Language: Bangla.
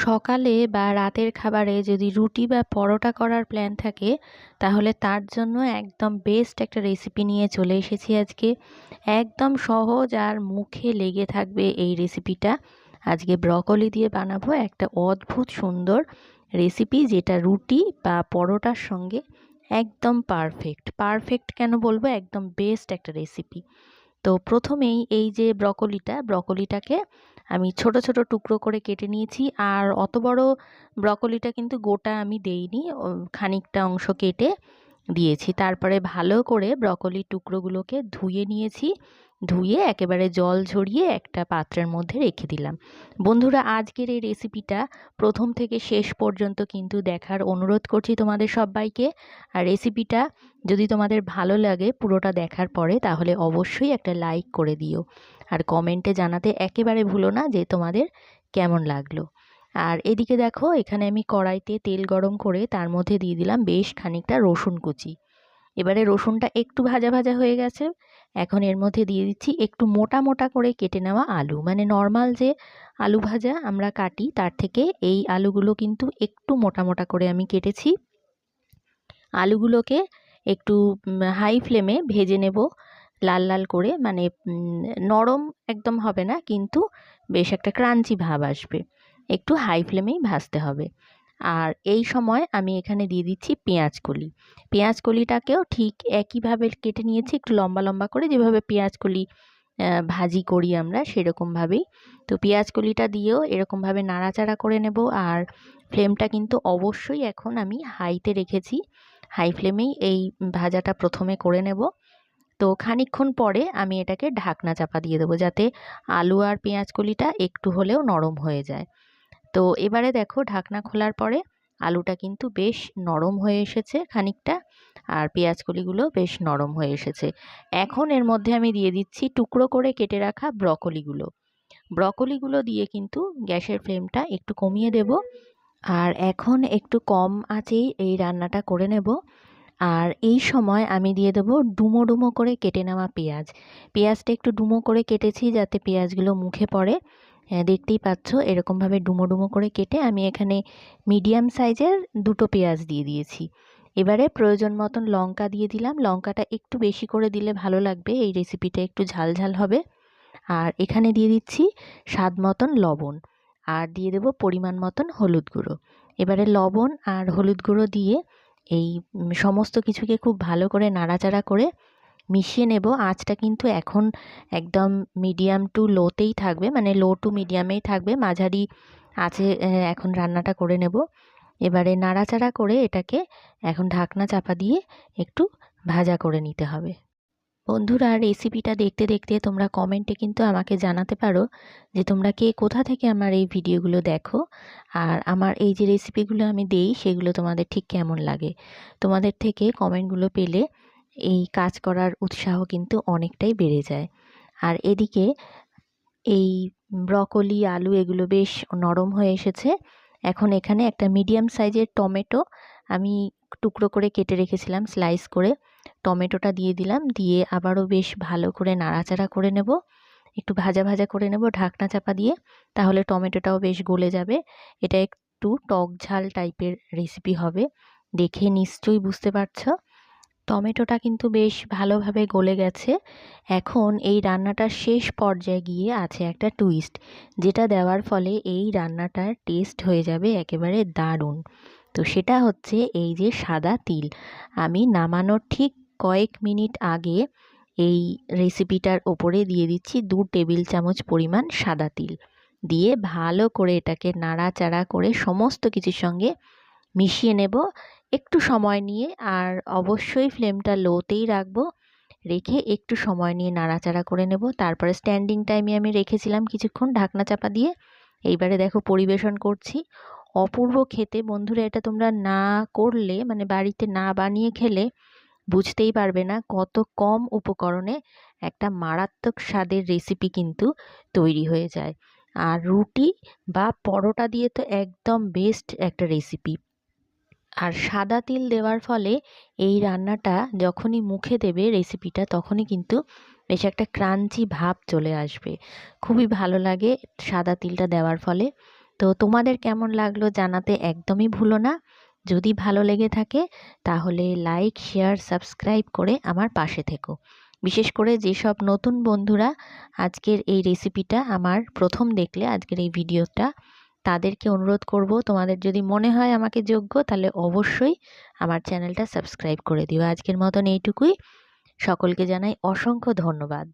সকালে বা রাতের খাবারে যদি রুটি বা পরোটা করার প্ল্যান থাকে, তাহলে তার জন্য একদম বেস্ট একটা রেসিপি নিয়ে চলে এসেছি আজকে। একদম সহজ আর মুখে লেগে থাকবে এই রেসিপিটা আজকে ব্রকলি দিয়ে বানাবো একটা অদ্ভুত সুন্দর রেসিপি যেটা রুটি বা পরোটার সঙ্গে একদম পারফেক্ট পারফেক্ট কেন বলব? একদম বেস্ট একটা রেসিপি তো প্রথমেই এই যে ব্রকলিটা, ব্রকলিটাকে আমি ছোট ছোট টুকরো করে কেটে নিয়েছি। আর অত বড় ব্রকলিটা কিন্তু গোটা আমি দেইনি খানিকটা অংশ কেটে দিয়েছি। তারপরে ভালো করে ব্রকলির টুকরোগুলোকে ধুয়ে নিয়েছি। ধুয়ে একেবারে জল ঝরিয়ে একটা পাত্রের মধ্যে রেখে দিলাম। বন্ধুরা, আজকের এই রেসিপিটা প্রথম থেকে শেষ পর্যন্ত কিন্তু দেখার অনুরোধ করছি তোমাদের সবাইকে। আর রেসিপিটা যদি তোমাদের ভালো লাগে পুরোটা দেখার পরে, তাহলে অবশ্যই একটা লাইক করে দিও। আর কমেন্টে জানাতে একেবারে ভুলো না যে তোমাদের কেমন লাগল। আর এদিকে দেখো, এখানে আমি কড়াইতে তেল গরম করে তার মধ্যে দিয়ে দিলাম বেশ খানিকটা রসুন কুচি। এবারে রসুনটা একটু ভাজা ভাজা হয়ে গেছে। এখন এর মধ্যে দিয়ে দিচ্ছি একটু মোটা মোটা করে কেটে নেওয়া আলু। মানে নর্মাল যে আলু ভাজা আমরা কাটি, তার থেকে এই আলুগুলো কিন্তু একটু মোটা মোটা করে আমি কেটেছি। আলুগুলোকে একটু হাই ফ্লেমে ভেজে নেব লাল লাল করে। মানে নরম একদম হবে না, কিন্তু বেশ একটা ক্রাঞ্চি ভাব আসবে। একটু হাই ফ্লেমেই ভাজতে হবে। আর এই সময় আমি এখানে দিয়ে দিচ্ছি পেঁয়াজ কলি। পেঁয়াজ কলিটাকেও ঠিক একইভাবে কেটে নিয়েছি, একটু লম্বা লম্বা করে। যেভাবে পেঁয়াজ কলি ভাজি করি আমরা, সেরকমভাবেই। তো পেঁয়াজ কলিটা দিয়েও এরকমভাবে নাড়াচাড়া করে নেব। আর ফ্লেমটা কিন্তু অবশ্যই এখন আমি হাইতে রেখেছি। হাই ফ্লেমেই এই ভাজাটা প্রথমে করে নেব। তো খানিক্ষণ পরে আমি এটাকে ঢাকনা চাপা দিয়ে দেবো, যাতে আলু আর পেঁয়াজ কলিটা একটু হলেও নরম হয়ে যায়। তো এবারে দেখো ঢাকনা খোলার পরে আলুটা কিন্তু বেশ নরম হয়ে এসেছে খানিকটা আর পেঁয়াজ কলিগুলো বেশ নরম হয়ে এসেছে। এখন এর মধ্যে আমি দিয়ে দিচ্ছি টুকরো করে কেটে রাখা ব্রকলিগুলো। ব্রকলিগুলো দিয়ে কিন্তু গ্যাসের ফ্লেমটা একটু কমিয়ে দেব আর এখন একটু কম আছেই এই রান্নাটা করে নেব। আর এই সময় আমি দিয়ে দেবো ডুমো ডুমো করে কেটে নেওয়া পেঁয়াজ। পেঁয়াজটা একটু ডুমো করে কেটেছি যাতে পেঁয়াজগুলো মুখে পড়ে। দেখতেই পাচ্ছ, এরকমভাবে ডুমো ডুমো করে কেটে আমি এখানে মিডিয়াম সাইজের দুটো পেঁয়াজ দিয়ে দিয়েছি। এবারে প্রয়োজন মতন লঙ্কা দিয়ে দিলাম। লঙ্কাটা একটু বেশি করে দিলে ভালো লাগবে, এই রেসিপিটা একটু ঝাল ঝাল হবে। আর এখানে দিয়ে দিচ্ছি স্বাদ মতন লবণ, আর দিয়ে দেবো পরিমাণ মতন হলুদ গুঁড়ো। এবারে লবণ আর হলুদ গুঁড়ো দিয়ে এই সমস্ত কিছুকে খুব ভালো করে নাড়াচাড়া করে মিশিয়ে নেব। আঁচটা কিন্তু এখন একদম মিডিয়াম টু লোতেই থাকবে মানে লো টু মিডিয়ামেই থাকবে। মাঝারি আছে এখন রান্নাটা করে নেব। এবারে নাড়াচাড়া করে এটাকে এখন ঢাকনা চাপা দিয়ে একটু ভাজা করে নিতে হবে। বন্ধুরা রেসিপিটা দেখতে দেখতে তোমরা কমেন্টে কিন্তু আমাকে জানাতে পারো যে তোমরা কে কোথা থেকে আমার এই ভিডিওগুলো দেখো। আর আমার এই যে রেসিপিগুলো আমি দেই, সেগুলো তোমাদের ঠিক কেমন লাগে? তোমাদের থেকে কমেন্টগুলো পেলে এই কাজ করার উৎসাহ কিন্তু অনেকটাই বেড়ে যায়। আর এদিকে এই ব্রকলি, আলু এগুলো বেশ নরম হয়ে এসেছে। এখন এখানে একটা মিডিয়াম সাইজের টমেটো আমি টুকরো করে কেটে রেখেছিলাম, স্লাইস করে। টমেটোটা দিয়ে দিলাম, দিয়ে আবারও বেশ ভালো করে নাড়াচাড়া করে নেব। একটু ভাজা ভাজা করে নেব ঢাকনা চাপা দিয়ে, তাহলে টমেটোটাও বেশ গলে যাবে। এটা একটু টক ঝাল টাইপের রেসিপি হবে। দেখে নিশ্চয়ই বুঝতে পারছ। টমেটোটা কিন্তু বেশ ভালোভাবে গলে গেছে। এখন এই রান্নাটার শেষ পর্যায়ে গিয়ে আছে একটা টুইস্ট যেটা দেওয়ার ফলে এই রান্নাটার টেস্ট হয়ে যাবে একেবারে দারুণ। তো সেটা হচ্ছে এই যে সাদা তিল। আমি নামানোর ঠিক কয়েক মিনিট আগে এই রেসিপিটার ওপরে দিয়ে দিচ্ছি দু টেবিল চামচ পরিমাণ সাদা তিল। দিয়ে ভালো করে এটাকে নাড়াচাড়া করে সমস্ত কিছুর সঙ্গে মিশিয়ে নেব। একটু সময় নিয়ে আর অবশ্যই ফ্লেমটা লোতেই রাখব। রেখে একটু সময় নিয়ে নাড়াচাড়া করে নেব। তারপরে স্ট্যান্ডিং টাইমে আমি রেখেছিলাম কিছুক্ষণ ঢাকনা চাপা দিয়ে। এইবারে দেখো পরিবেশন করছি। অপূর্ব খেতে। বন্ধুরা, এটা তোমরা না করলে মানে বাড়িতে না বানিয়ে খেলে বুঝতেই পারবে না কত কম উপকরণে একটা মারাত্মক স্বাদের রেসিপি কিন্তু তৈরি হয়ে যায়। আর রুটি বা পরোটা দিয়ে তো একদম বেস্ট একটা রেসিপি আর সাদা তিল দেওয়ার ফলে এই রান্নাটা যখনই মুখে দেবে রেসিপিটা তখনই কিন্তু বেশ একটা ক্রাঞ্চি ভাব চলে আসবে। খুবই ভালো লাগে সাদা তিলটা দেওয়ার ফলে। তো তোমাদের কেমন লাগল জানাতে একদমই ভুলো না। যদি ভালো লেগে থাকে তাহলে লাইক শেয়ার সাবস্ক্রাইব করে আমার পাশে থেকো। বিশেষ করে যেসব নতুন বন্ধুরা আজকের এই রেসিপিটা আমার প্রথম দেখলে আজকের এই ভিডিওটা তাদেরকে অনুরোধ করব, তোমাদের যদি মনে হয় আমাকে যোগ্য, তাহলে অবশ্যই আমার চ্যানেলটা সাবস্ক্রাইব করে দিও। আজকের মতন এইটুকুই। সকলকে জানাই অসংখ্য ধন্যবাদ।